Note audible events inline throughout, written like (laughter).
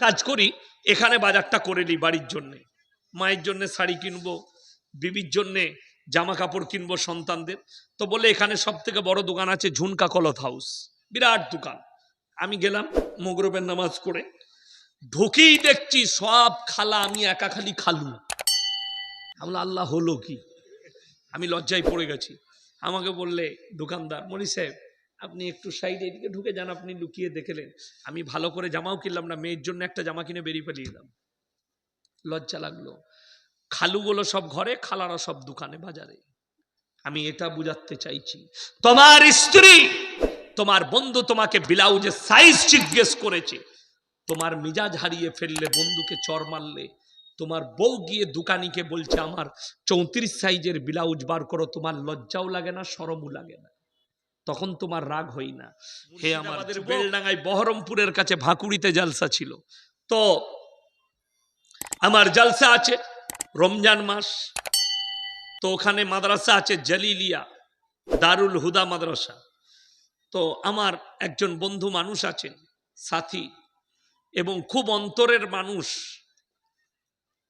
কাজ করি, এখানে বাজারটা করে নিই বাড়ির জন্যে। মায়ের জন্য শাড়ি কিনবো, বিবির জন্যে জামা কাপড় কিনবো সন্তানদের। তো বলে এখানে সব থেকে বড় দোকান আছে ঝুনকা কলত হাউস। বিরাট দোকান। আমি গেলাম মগরবের নামাজ করে ঢুকেই দেখছি সব খালা, আমি একা খালি খালু। আমরা আল্লাহ হলো কি? আমি লজ্জায় পড়ে গেছি। আমাকে বললে, দোকানদার মনি সাহেব আপনি একটু সাইডে এদিকে ঢুকে যান, আপনি লুকিয়ে দেখলেন আমি ভালো করে জামাও কিনলাম না, মেয়ের জন্য একটা জামা কিনে বেরিয়ে ফেলিয়ে দিলাম লজ্জা লাগল। খালুগুলো সব ঘরে, খালারা সব দোকানে, বাজারে। আমি এটা বুঝাতে চাইছি, তোমার স্ত্রী, তোমার বন্ধু তোমাকে ব্লাউজের সাইজ জিজ্ঞেস করেছে। তোমার মিজাজ হারিয়ে ফেললে বন্ধুকে চর মারলে। তোমার বউ গিয়ে দোকানিকে বলছে, আমার চৌত্রিশ সাইজের ব্লাউজ বার করো, তোমার লজ্জাও লাগে না সরমও লাগে না। তখন তোমার রাগ হই না। হে আমাদের বেলডাঙ্গায় বহরমপুরের কাছে ভাকুড়িতে জালসা ছিল। তো আমার জালসা আছে রমজান মাস। তো ওখানে মাদ্রাসা আছে জালিলিয়া দারুল হুদা মাদ্রাসা। তো আমার একজন বন্ধু মানুষ আছেন সাথী এবং খুব অন্তরের মানুষ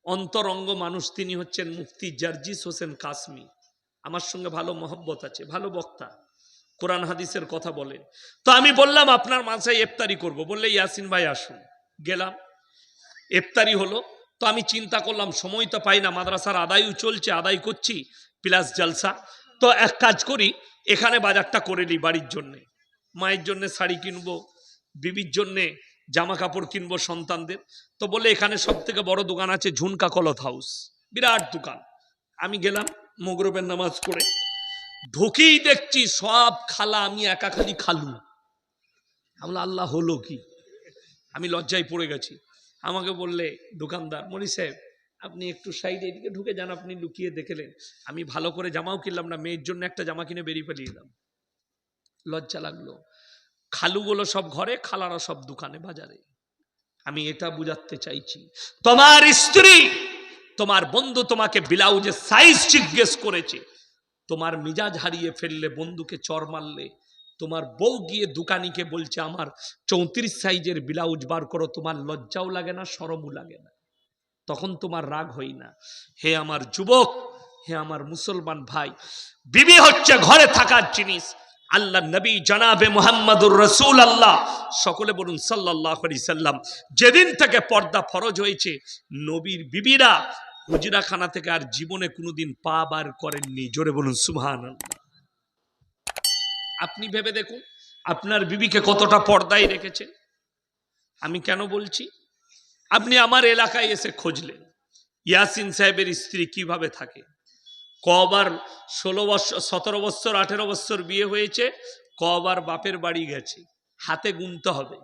অন্তরঙ্গ মানুষ তিনি হচ্ছেন মুফতি জার্জিস হোসেন কাসমি। আমার সঙ্গে ভালো মহব্বত আছে ভালো বক্তা। কোরআন হাদিসের কথা বলে। তো আমি বললাম, আপনার মাঝায় ইফতারি করব। বললে, ইয়াসিন ভাই, আসুন। গেলাম। ইফতারি হলো, তো আমি চিন্তা করলাম, সময় তো পাই না, মাদ্রাসার আদায়ও চলছে, আদায় করছি, প্লাস জালসা। তো এক কাজ করি, এখানে বাজারটা করে নিই বাড়ির জন্যে। মায়ের জন্যে শাড়ি কিনবো, বিবির জন্যে জামা কাপড় কিনবো সন্তানদের। তো বলে এখানে সব থেকে বড় দোকান আছে ঝুনকা কলত হাউস। বিরাট দোকান। আমি গেলাম, মগরবের নামাজ করে ঢুকেই দেখছি সব খালা, আমি একা খালি খালু। আমরা আল্লাহ হলো কি? আমি লজ্জায় পড়ে গেছি। আমাকে বললে, দোকানদার মনি সাহেব, আপনি একটু সাইডে এদিকে ঢুকে যান, আপনি লুকিয়ে দেখলেন আমি ভালো করে জামাও কিনলাম না, মেয়ের জন্য একটা জামা কিনে বেরিয়ে ফেলিয়ে দিলাম লজ্জা লাগল। খালুগুলো সব ঘরে, খালারা সব দোকানে, বাজারে। আমি এটা বুঝাতে চাইছি, তোমার স্ত্রী, তোমার বন্ধু তোমাকে ব্লাউজের সাইজ জিজ্ঞেস করেছে। তোমার মিজাজ হারিয়ে ফেললে, বন্ধুকে চর মারলে, তোমার বউ গিয়ে দোকানিকে বলছে, আমার চৌত্রিশ সাইজের ব্লাউজ বার করো, তোমার লজ্জাও লাগে না, সরমও লাগে না। তখন তোমার রাগ হই না। হে আমার যুবক, হে আমার মুসলমান ভাই, বিবি হচ্ছে ঘরে থাকার জিনিস। আল্লাহ নবী জনাবে মোহাম্মদুর রসুল আল্লাহ সকলে বলুন সাল্লাহ সাল্লাম, যেদিন থেকে পর্দা ফরজ হয়েছে, নবীর বিবিরা হুজরাখানা থেকে আর জীবনে কোনোদিন পা বার করেননি। জোরে বলুন সুহান আপনি ভেবে দেখুন, আপনার বিবিকে কতটা পর্দায় রেখেছেন আমি কেন বলছি? আপনি আমার এলাকায় এসে খুঁজলেন। ইয়াসিন সাহেবের স্ত্রী কীভাবে থাকে? কবার ষোলো বছর সতেরো বছর আঠেরো বছর বিয়ে হয়েছে, কবার বাপের বাড়ি গেছে। হাতে গুনতে হবে।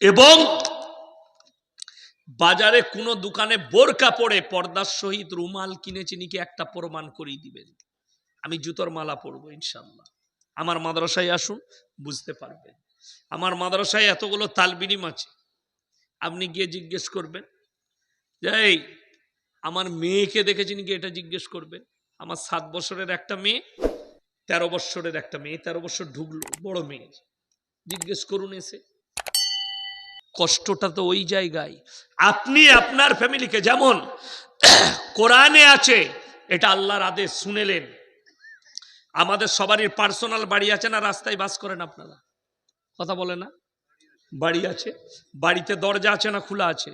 এবং বাজারে কোনো দোকানে বোরকা পরে পর্দার সহিত রুমাল কিনেছি নাকি একটা প্রমাণ করিয়ে দিবেন আমি জুতোর মালা পরবো ইনশাল্লাহ আমার মাদ্রাসায় আসুন, বুঝতে পারবেন। আমার মাদ্রাসায় এতগুলো তালবিনিম আছে আপনি গিয়ে জিজ্ঞেস করবেন এই, আমার মেয়েকে দেখেছি কি এটা জিজ্ঞেস করবেন? আমার সাত বছরের একটা মেয়ে, তেরো বছরের একটা মেয়ে, তেরো বছর ঢুকলো, বড় মেয়ে। জিজ্ঞেস করুন এসে। কষ্টটা তো ওই জায়গায়। আপনি আপনার ফ্যামিলিকে যেমন (coughs) কোরআনে আছে, এটা আল্লাহর আদেশ শুনেলেন। আমাদের সবারই পার্সোনাল বাড়ি আছে না, রাস্তায় বাস করেন আপনারা? কথা বলে না? বাড়ি আছে? বাড়িতে দরজা আছে না খোলা আছে?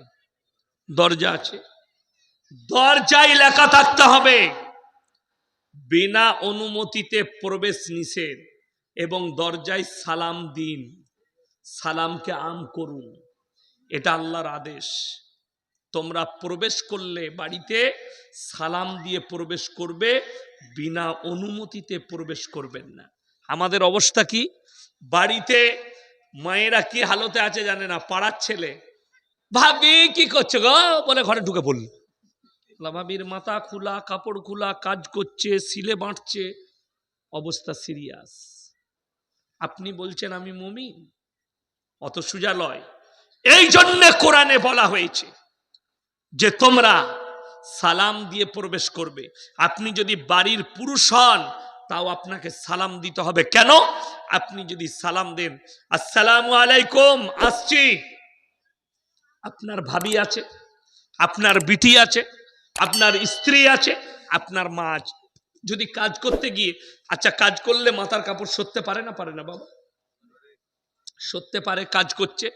দরজা আছে। দরজায় লেখা থাকতে হবে, বিনা অনুমতিতে প্রবেশ নিষেধ এবং দরজায় সালাম দিন। সালামকে আম করুন। এটা আল্লাহর আদেশ। তোমরা প্রবেশ করলে বাড়িতে সালাম দিয়ে প্রবেশ করবে, বিনা অনুমতিতে প্রবেশ করবেন না। আমাদের অবস্থা কি? বাড়িতে মায়েরা কি হালতে আছে জানে না? পাড়ার ছেলে। ভাবি, কি করছ গো? বলে ঘরে ঢুকে পড়ল। ভাবির মাথা খোলা, কাপড় খোলা, কাজ করছে সিলে বাঁটছে অবস্থা সিরিয়াস। আপনি বলছেন আমি মমিন? অত সুজা লয়। এই জন্যে কোরআনে বলা হয়েছে যে তোমরা সালাম দিয়ে প্রবেশ করবে। আপনি যদি বাড়ির পুরুষ হন, তাও আপনাকে সালাম দিতে হবে। কেন? আপনি যদি সালাম দেন, আসসালামু আলাইকুম, আসছি। আপনার ভাবি আছে, আপনার বিটি আছে, আপনার স্ত্রী আছে, আপনার মা আছে। যদি কাজ করতে গিয়ে আচ্ছা কাজ করলে মাথার কাপড় সরতে পারে না? পারে না বাবা। সরতে পারে কাজ করছে,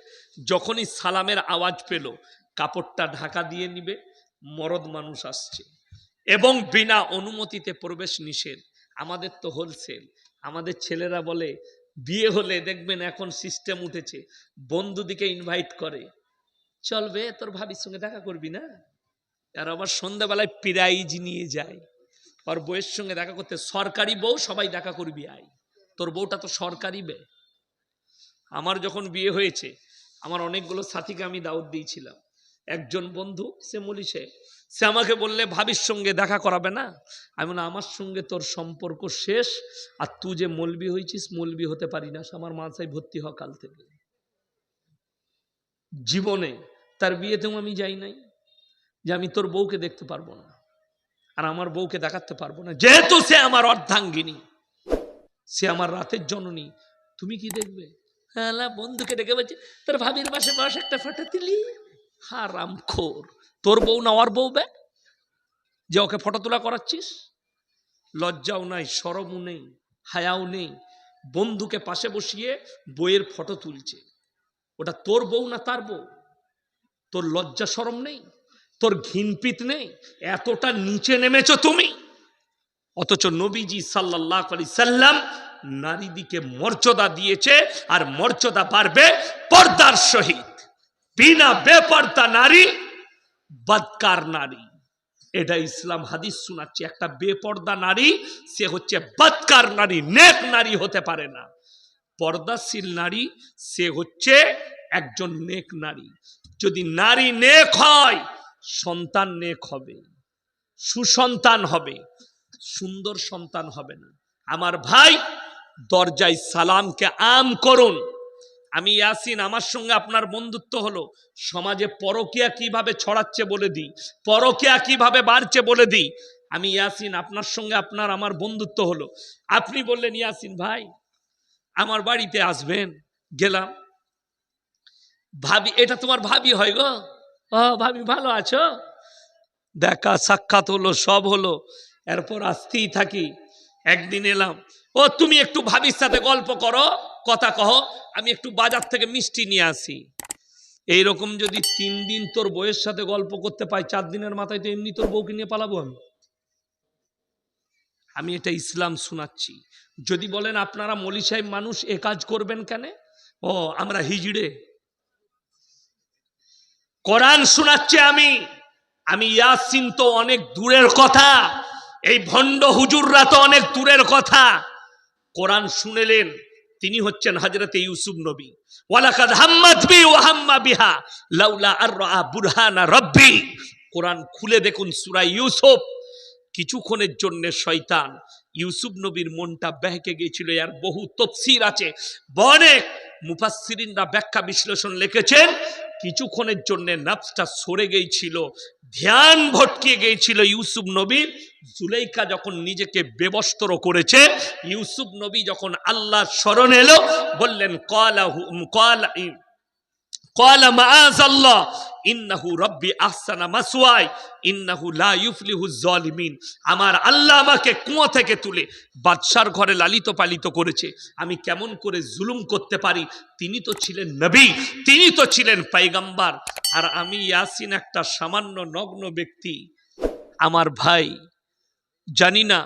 যখনই সালামের আওয়াজ পেল, কাপড়টা ঢাকা দিয়ে নিবে, মরদ মানুষ আসছে। এবং বিনা অনুমতিতে প্রবেশ নিষেধ। আমাদের তো হোলসেল আমাদের ছেলেরা বলে, বিয়ে হলে দেখবেন এখন সিস্টেম উঠেছে। বন্ধুদিকে ইনভাইট করে। চলবে তোর ভাবির সঙ্গে দেখা করবি না? আর আবার সন্ধ্যাবেলায় প্রাইজ নিয়ে যায়। আর বউয়ের সঙ্গে দেখা করতে, সরকারি বউ, সবাই দেখা করবি, আয়। তোর বউটা তো সরকারি বে। আমার যখন বিয়ে হয়েছে, আমার অনেকগুলো সাথীকে আমি দাওয়াত দিয়েছিলাম। একজন বন্ধু, সে মলিশে সে আমাকে বললে, ভাবির সঙ্গে দেখা করাবে না? আমি বললাম, আমার সঙ্গে তোর সম্পর্ক শেষ, আর তুই যে মলবি হয়েছিস, মলবি হতে পারি না। আমার মাথায় ভর্তি হ কাল থেকে। জীবনে তার বিয়েতেও আমি যাই নাই, যে আমি তোর বউকে দেখতে পারব না, আর আমার বউকে দেখাতে পারব না। যেহেতু সে আমার অর্ধাঙ্গিনী, সে আমার রাতের জননী, তুমি কি দেখবে? হ্যাঁ বন্ধুকে ডেকে বলছে, তোর ভাবির পাশে বস একটা ফটো তুলি? হারাম খোর। তোর বউ না ওর বউ বে? যে ওকে ফটো তোলা করাচ্ছিস? লজ্জাও নাই, সরমও নেই, হায়াও নেই। বন্ধুকে পাশে বসিয়ে বইয়ের ফটো তুলছে। ওটা তোর বউ না তার বউ? তোর লজ্জা, সরম নেই? তোর ঘিনপিত নেই? এতটা নিচে নেমেছো তুমি? অথচ নবীজি সাল্লাহ আলি সাল্লাম নারীদিকে মর্যাদা দিয়েছে আর মর্যাদা পারবে পর্দার সহিত। বিনা বেপর্দা নারী, বদকার নারী। এটা ইসলাম হাদিস শোনাচ্ছে, একটা বেপর্দা নারী, সে হচ্ছে বদকার নারী, নেক নারী হতে পারে না। পর্দাশীল নারী, সে হচ্ছে একজন নেক নারী। যদি নারী নেক হয়, সন্তান নেক হবে, সুসন্তান হবে। সুন্দর সন্তান হবে না। আমার ভাই দরজায় সালামকে আম করুন। আমি ইয়াসিন, আমার সঙ্গে আপনার বন্ধুত্ব হলো। সমাজে পরকিয়া কীভাবে ছড়াচ্ছে বলে দিই, পরকিয়া কীভাবে বাড়ছে বলে দিই। আমি ইয়াসিন, আপনার সঙ্গে আপনার আমার বন্ধুত্ব হলো। আপনি বললেন, ইয়াসিন ভাই, আমার বাড়িতে আসবেন, গেলাম। ভাবি, এটা তোমার ভাবি হয় গো? ও, ভাবি, ভালো আছো? দেখা, সাক্ষাৎ হলো, সব হলো। এরপর আসতেই থাকি। একদিন এলাম, ও, তুমি একটু ভাবির সাথে গল্প করো, কথা কহ, আমি একটু বাজার থেকে মিষ্টি নিয়ে আসি। এইরকম যদি তিন দিন তোর বইয়ের সাথে গল্প করতে পাই, চার দিনের মাথায় তো এমনি তোর বউকে নিয়ে পালাবো আমি। আমি এটা ইসলাম শোনাচ্ছি। যদি বলেন, আপনারা মলি সাহেব মানুষ, এ কাজ করবেন কেন? ও, আমরা হিজড়ে। কোরআন শোনাচ্ছি আমি। আমি ইয়াসিন তো অনেক দূরের কথা। এই ভণ্ড হুজুররা তো অনেক দূরের কথা। কোরআন শুনেলেন, তিনি হচ্ছেন হজরতে ইউসুফ নবী। ওয়ালাকাদ হাম্মাত বি ওয়া হাম্মা বিহা আর বুরহানা রব্বি। কোরআন খুলে দেখুন সূরা ইউসুফ। কিছুক্ষণের জন্য শয়তান ইউসুফ নবীর মনটা বেহকে গিয়েছিল আর বহু তফসির আছে। অনেক মুফাসসিরিনরা ব্যাখ্যা বিশ্লেষণ লিখেছেন, কিছুক্ষণের জন্য নাফসটা সরে গিয়েছিল ধ্যান ভটকে গিয়েছিল ইউসুফ নবীর জুলেইকা যখন নিজেকে বেবস্ত্র করেছে, ইউসুফ নবী যখন আল্লাহ স্মরণ এলো, বললেন কলা কলা কলা মাআজাল্লাহ ইন্নাহু রব্বি আহসানা মাসওয়াই ইন্নাহু লা ইউফলিহু জালিমিন আমার আল্লাহ আমাকে কুয়া থেকে তুলে বাদশার ঘরে লালিত পালিত করেছে। আমি কেমন করে জুলুম করতে পারি? তিনি তো ছিলেন নবী, তিনি তো ছিলেন পাইগাম্বার। আর আমি ইয়াসিন একটা সামান্য নগ্ন ব্যক্তি। আমার ভাই জানি না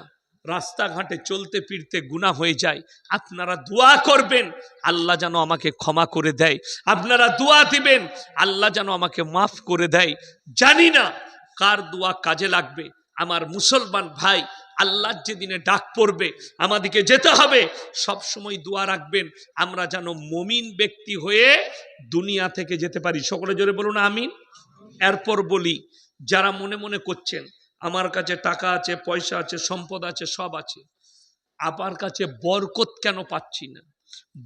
রাস্তাঘাটে চলতে ফিরতে গুণা হয়ে যায়। আপনারা দোয়া করবেন, আল্লাহ যেন আমাকে ক্ষমা করে দেয়। আপনারা দোয়া দিবেন, আল্লাহ যেন আমাকে মাফ করে দেয়। জানি না কার দোয়া কাজে লাগবে। আমার মুসলমান ভাই আল্লাহর যেদিনে ডাক পড়বে আমাদেরকে যেতে হবে। সব সময় দোয়া রাখবেন, আমরা যেন মমিন ব্যক্তি হয়ে দুনিয়া থেকে যেতে পারি। সকলে জোরে বলুন, আমিন। এরপর বলি, যারা মনে মনে করছেন আমার কাছে টাকা আছে, পয়সা আছে, সম্পদ আছে, সব আছে। আপার কাছে বরকত কেন পাচ্ছি না?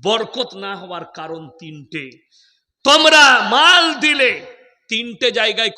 বরকত না হওয়ার কারণ তিনটে। তোমরা মাল দিলে তিনটে জায়গায়